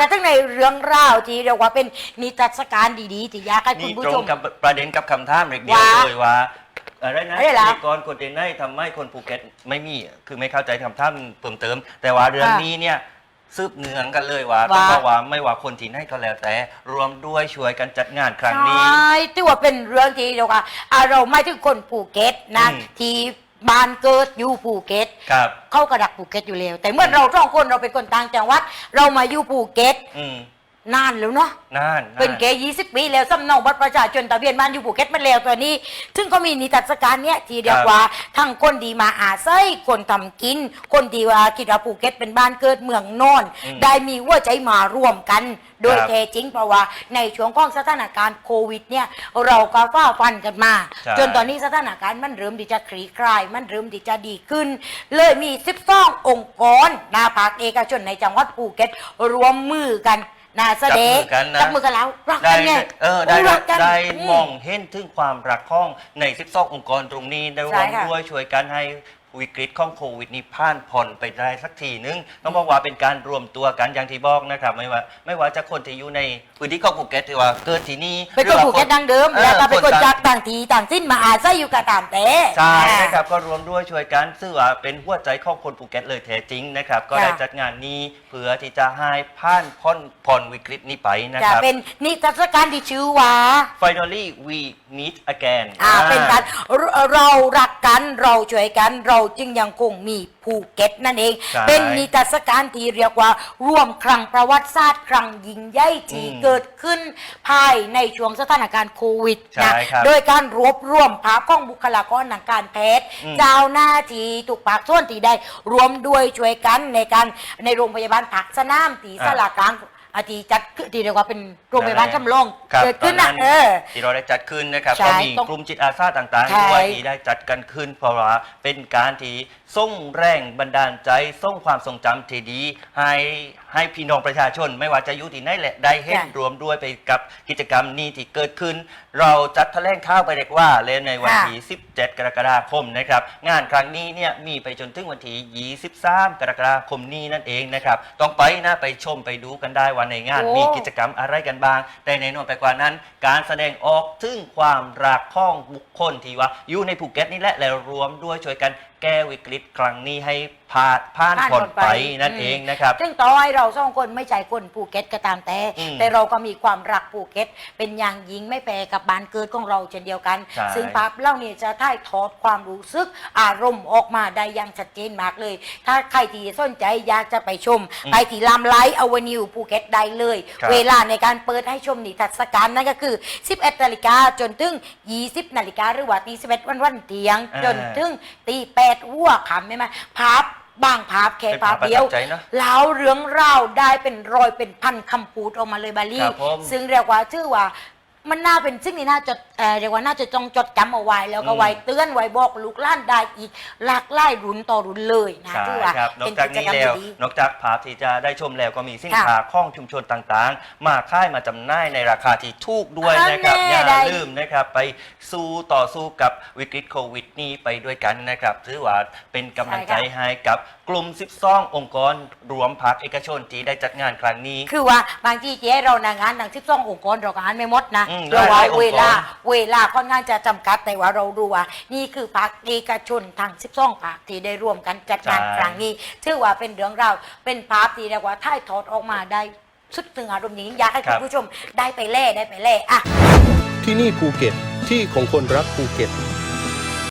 กันตั้งในเรื่องราวที่เรียกว่าเป็นนิทรรศการดีๆที่อยากให้คุนี่ณผู้ตรชงม กับประเด็นกับคำถามเด็กเดียวว่าเลยว่าอะไรนะอะไรล่ะพิธีกรคนเดนไนทำให้คนภูเก็ตไม่มีคือไม่เข้าใจคำถามเพิ่มเติม แต่ว่าเรื่องค่ะนี้เนี่ยซืบเนืองกันเลยว่าว่า ต้องบอกว่าไม่ว่าคนที่ไหนก็แล้วแต่ รวมด้วยช่วยกันจัดงานครั้งนี้ ใช่ที่ว่าเป็นเรื่องที่เรียกว่าอ่าเราไม่ถึงคนภูเก็ตนะอืมที่ บ้านเกิดอยู่ภูเก็ต ครับ เขากระดักภูเก็ตอยู่แล้ว แต่เมื่อเราสองคนเราเป็นคนต่างจังหวัด เรามาอยู่ภูเก็ต อืม นานแล้วเนาะนั่นเป็นเกยี่สิบปีแล้วสำเนาบัตรประชาชนทะเบียนบ้านอยู่ภูเก็ตมาแล้วตัวนี้ ซึ่งก็มีนิทรรศการเนี้ยที่เรียกว่าทั้งคนดีมาอาศัยคนทำกิน คนดีว่าคิดว่าภูเก็ตเป็นบ้านเกิดเมืองนอน ได้มีหัวใจมาร่วมกัน โดยแท้จริงเพราะว่าในช่วงของสถานการณ์โควิดเนี่ยเราก็ฝ้าฟันกันมาใช่จนตอนนี้สถานการณ์มันเริ่มที่จะคลี่คลาย มันเริ่มที่จะดีขึ้น เลยมี12องค์กรนาภาคเอกชนในจังหวัดภูเก็ตรวมมือกัน นาแสดงจับมือกันนะ จับมือกันแล้วรักได้กันไงเออได้รักกัน ได้อืมองเห็นถึงความรักข้องใน12องค์กรตรงนี้ได้รใช่วมค่ะ ด้วยช่วยกันให้ วิกฤตของโควิดนี้ผ่านพ้นไปได้สักทีนึงต้องบอกว่าเป็นการรวมตัวกันอย่างที่บอกนะครับไม่ว่า ไม่ว่าจะคนที่อยู่ในพื้นที่ของภูเก็ตหรือว่าเกิดที่นี่เป็นคนหรือว่าภูเก็ตดังเดิมออแล้วก็เป็นคนต่างจากต่างทีต่างสิ้นมาอาศัยอยู่กับตามแต่ใช่นะครับก็รวมด้วยช่วยกันซึ่งว่าเป็นหัวใจของคนภูเก็ตเลยแท้จริงนะครับก็ได้จัดงานนี้เพื่อที่จะให้ผ่านพ้นพ้นวิกฤตนี้ไปนะจะครับเป็นนิทรรศการที่ชื่อว่า Finally we meet again อ่าเป็นการเราเรารักกันเราช่วยกันเราจึงยังคงมีภูเก็ตนั่นเอง ใช่เป็นนิทรรศการที่เรียกว่าร่วมครั้งประวัติศาสตร์ครั้งยิ่งใหญ่ที่อืมเกิดขึ้นภายในช่วงสถานการณ์โควิดใช่นะครับโดยการรวบรวมภาพของบุคลากรทางการแพทย์อืม เจ้าหน้าที่ทุกภาคส่วนที่ได้รวมด้วยช่วยกันในการในโรงพยาบาลผักสนามตีสลากลาง อาทีจัดขึ้นที่เรียกว่าเป็นโรงพยาบาลจำลองครับเกิดขึ้นตนะอนนั้นเออ ที่เราได้จัดขึ้นนะครับใช่ก็มีต้องกลุ่มจิตอาสาต่างใช่ ๆด้วยที่ได้จัดกันขึ้น เพราะว่าเป็นการที่ส่งแรงบันดาลใจส่งความทรงจำที่ดีให้ ให้พี่น้องประชาชนไม่ว่าจะอยู่ที่ไหนแหละได้เห็นใช่รวมด้วยไปกับกิจกรรมนี้ที่เกิดขึ้น เราจัดแถลงข่าวไปเรียกว่าเลยในวันค่ะที่ 17 กรกฎาคมนะครับงานครั้งนี้เนี่ยมีไปจนถึงวันที่23 กรกฎาคมนี้นั่นเองนะครับต้องไปนะไปชมไปดูกันได้ว่าในงานโอ้มีกิจกรรมอะไรกันบ้าง แต่ในนอนไปกว่านั้น การแสดงออกถึงความรักของบุคคลที่ว่าอยู่ในภูเก็ตนี่แหละแล้วรวมด้วยช่วยกันแก้วิกฤตครั้งนี้ให้ ผ่านผ่านผ่านพ้นพ้นไปไปนั่นเองนะครับ ซึ่งต่อให้เราสองคนไม่ใช่คนภูเก็ตก็ตามแต่ อืมแต่เราก็มีความรักภูเก็ต เป็นอย่างยิ่งไม่แพ้กับบ้านเกิดของเราเช่นเดียวกัน ใช่ซึ่งภาพเล่าเนี่ยจะถ่ายทอดความรู้สึกอารมณ์ออกมาได้อย่างชัดเจนมากเลย ถ้าใครที่สนใจอยากจะไปชมไปที่ลำไลท์อเวนิวภูเก็ตได้เลย ครับ เวลาในการเปิดให้ชมนิทรรศการนั่นก็คือ 11นาฬิกาจนถึง 20นาฬิกาหรือว่าตี11วันวันเตียง จนถึงตี8วัวคำใช่ไหมภาพ บางภาพแค่เป็นภาภาพพประเดียวทับใจเนอะเล่าเรื่องราวได้เป็นร้อยเป็นพันคำพูดออกมาเลยบาลีครับผมซึ่งเรียกว่าชื่อว่า มันน่าเป็นซึ่งนี่น่าจดเอ่อเรียกว่าน่าจะต้องจดจำเอาไว้แล้วก็อืมไว้เตือนไว้บอกลูกหล้านได้อีกหลากหลายรุ่นต่อรุ่นเลยนะใช่ชื่อว่าครับนอเป็กนจากกิจนี้กรรมแล้วดี นอกจากภาพที่จะได้ชมแล้วก็มีสินค่ะค้าของชุมชนต่างๆ มาค่ายมาจำหน่ายในราคาที่ถูกด้วยอันนะครับแน่อย่าได้ ลืมนะครับ ไปสู้ต่อสู้กับวิกฤตโควิด นี้ไปด้วยกันนะครับถือว่าเป็นกำลังใจให้กับกลุ่ม 12 องค์กรรวมภาคเอกชนที่ได้จัดงานครั้งนี้ คือว่าบางทีเจ๊เรานางานดังสิบสององค์กรเราก็อ่านไม่หมดนะ อืมเราว่าหลายๆองค์กรเวลาเวลาค่อนข้างจะจำกัดแต่ว่าเรารู้ว่านี่คือภาคเอกชนทางสิบสองภาคที่ได้ร่วมกันจัดงานใช่ ครั้งนี้ถือว่าเป็นเรื่องราวเป็นภาพที่เรียกว่าถ่ายทอดออกมาได้สุดถึงอารมณ์นี้อยากให้คุณผู้ชมได้ไปเล่ได้ไปเล่อะ ที่นี่ภูเก็ตที่ของคนรักภูเก็ต